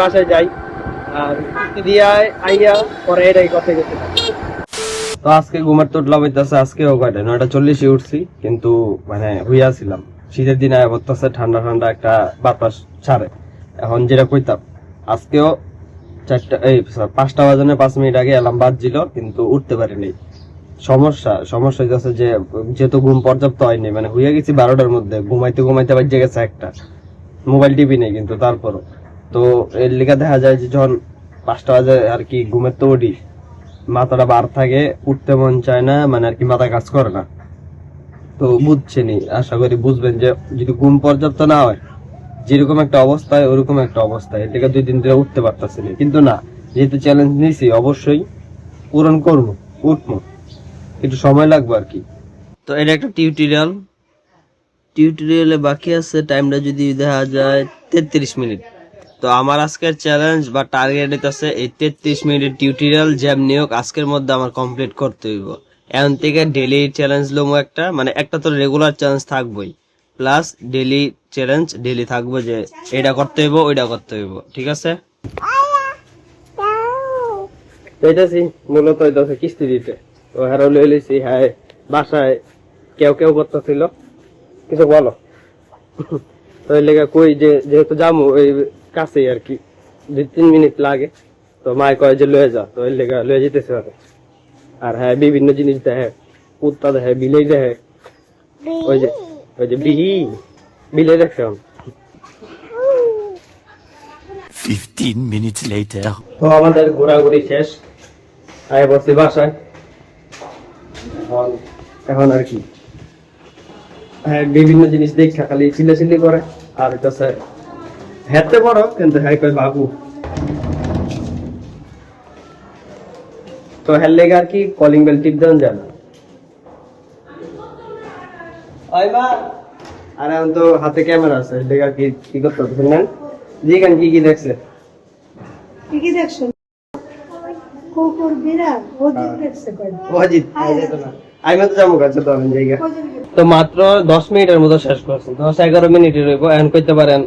বাসায় যাই, আর আইয়া পরে এটাই তো আজকে তো উঠলাম হইতেছে নয়টা চল্লিশে উঠছি, কিন্তু মানে হইয়াছিলাম শীতের দিনে ঠান্ডা ঠান্ডা একটা বাতাস ছাড়ে। এখন যেটা কইতাম, আজকেও চারটা, এই পাঁচটা বাজনে পাঁচ মিনিট আগে অ্যালার্ম বাজছিল, কিন্তু উঠতে পারিনি। সমস্যা সমস্যা হইতেছে যে, যেহেতু ঘুম পর্যাপ্ত হয়নি মানে হইয়া গেছি বারোটার মধ্যে, ঘুমাইতে ঘুমাইতে বাজে গেছে একটা। মোবাইল টিভি নেই, কিন্তু তারপরও। তো এর লিখা দেখা যায় যে যখন পাঁচটা বাজে আর কি ঘুমের তো উঠি, মাথাটা বার থাকে, উঠতে মন চায় না মানে আর কি মাথা কাজ করে না। তো বুঝছেনি আশা করি বুঝবেন যে যদি ঘুম পর্যাপ্ত না হয়, যেরকম একটা অবস্থায় ওরকম একটা অবস্থায় এটাকে দুই দিন ধরে উঠতে পারতেছি না। কিন্তু না, যেহেতু চ্যালেঞ্জ নিয়েছি অবশ্যই পূরণ করব, উঠবো। একটু সময় লাগবে আর কি। তো এটা একটা টিউটোরিয়াল টিউটোরিয়ালে বাকি আছে টাইমটা যদি দেখা যায়, তেত্রিশ মিনিট। তো আমার আজকের চ্যালেঞ্জ বা টার্গেট আছে এই তেত্রিশ মিনিটের টিউটোরিয়াল যেমনি হোক আজকের মধ্যে আমার কমপ্লিট করতে হইব। এখন থেকে ডেলি চ্যালেঞ্জ লোমো একটা মানে একটা তো রেগুলার চ্যালেঞ্জ থাকবোই। প্লাস ডেলি চ্যালেঞ্জ ডেলি থাকব যে এটা করতে হইব, ওইটা করতে হইব, ঠিক আছে? মূলত কিস্তি দিতে। তো হ্যারো লই হ্যাঁ বাসায় কেউ কেউ করতেছিল। কিছু বলো? তো লেগে কই যে, যেহেতু যামু, ওই কাছেই আর কি। দুই তিন মিনিট লাগে। তো মায় কয় যে লয়ে যা। তো এই লেগে লয়ে যেতেছে ওরে আর হ্যাঁ বিভিন্ন জিনিস দেখে। কুত্তা দেখে বিলেই দেখে। ওই যে ওই যে বিহি বিলে দেখছে 15 minutes later. তো আমাদের ঘোরাঘুরি শেষ। আয় বসছি বাসায়। এখন এখন আর কি। হ্যাঁ বিভিন্ন জিনিস দেখা খালি চিল্লাচিল্লি করে। আর হইতাছে হেঁটতে বড় কিন্তু হ্যাঁ কই বাবু। তো হ্যার লেগে আর কি কলিং বেল টিপ দেন যায় না। ওই মা আর এখন তো হাতে ক্যামেরা আছে লেগে কি কি করতে জি কেন কি কি দেখছে? কি কি দেখছ? কুকুর বিড়াল ওদের দেখছে কয়টা অজিত আমি তো যাব কাছে তো আমি জায়গা তো মাত্র দশ মিনিটের মতো শেষ করছি। দশ এগারো মিনিট রইব এখন কইতে পারেন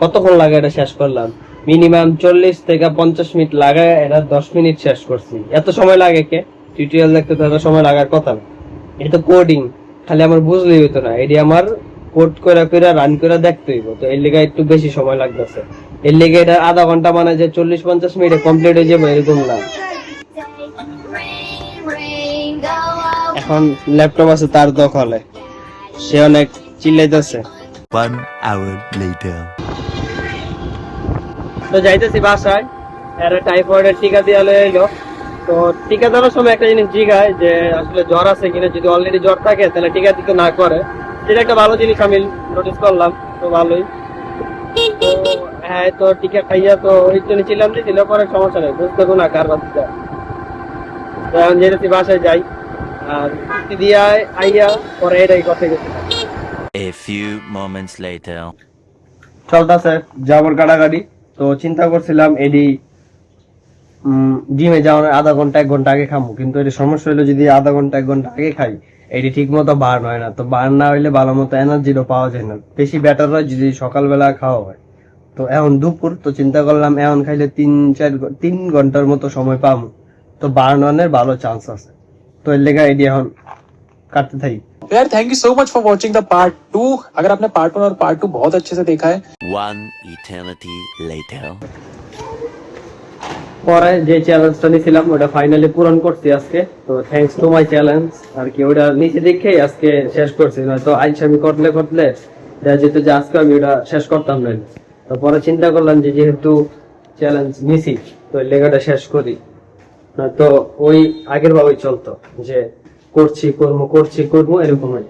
কতক্ষণ লাগে এটা শেষ করলাম? মিনিমাম চল্লিশ থেকে পঞ্চাশ মিনিট লাগায় এটা দশ মিনিট শেষ করছি। এত সময় লাগে কে? টিউটোরিয়াল দেখতে তো এত সময় লাগার কথা না। এটা কোডিং খালি আমার বুঝলেই হতো না। এটি আমার কোড করে করে রান করে দেখতে হইব। তো এর লেগে একটু বেশি সময় লাগতেছে। এর লেগে এটা আধা ঘণ্টা মানে যে চল্লিশ পঞ্চাশ মিনিটে কমপ্লিট হয়ে যাবে এরকম না। এখন ল্যাপটপ আছে তার দখলে। সে অনেক চিল্লাইতেছে। One hour later. তো যাইতেছি বাসায়। এর টাইফয়েডের টিকা দিয়ে এলো তো টিকা দেওয়ার সময় একটা জিনিস জিগায় যে আসলে জ্বর আছে কিনা যদি অলরেডি জ্বর থাকে তাহলে টিকা দিতে না করে। সেটা একটা ভালো জিনিস আমি নোটিস করলাম তো ভালোই। তো হ্যাঁ তো টিকা খাইয়া তো ওই জন্য চিল্লাম দিয়েছিল পরে সমস্যা নেই বুঝতে না কার বাচ্চা তো এখন যেতেছি বাসায় যাই। আর দিয়ে আইয়া পরে এটাই কথা গেছিলাম A few moments later. চলতেছে যাবর কাটাকাটি। তো চিন্তা করছিলাম এডি জিমে যাওয়ার আধা ঘণ্টা, এক ঘণ্টা আগে খামু। কিন্তু এটি সমস্যা হলো যদি আধা ঘণ্টা, এক ঘণ্টা আগে খাই, এটি ঠিক মতো বার্ন হয় না। তো বার্ন না হইলে ভালো মতো এনার্জিও পাওয়া যায় না। বেশি বেটার হয় যদি সকালবেলা খাওয়া হয়। তো এখন দুপুর, তো চিন্তা করলাম এখন খাইলে তিন, চার, তিন ঘণ্টার মতো সময় পাবো তো বার্ন অনের ভালো চান্স আছে। তো এর লেগে এডি এখন কাটতে থাকি। यार thank you so much for watching the part two अगर आपने पार्ट वन और पार्ट टू बहुत अच्छे से देखा है One eternity later. পরে যে চ্যালেঞ্জটা নিয়েছিলাম ওটা ফাইনালি পূরণ করছি আজকে তো থ্যাঙ্কস টু মাই চ্যালেঞ্জ আর কি ওটা নিচে দেখে আজকে শেষ করছি নয়তো আইস আমি করলে করলে দেখা যেত যে আজকে আমি ওটা শেষ করতাম না তো পরে চিন্তা করলাম যে যেহেতু চ্যালেঞ্জ নিছি তো এই লেখাটা শেষ করি তো ওই আগের ভাবেই চলতো যে করছি কর্ম করছি করব এরকম হয়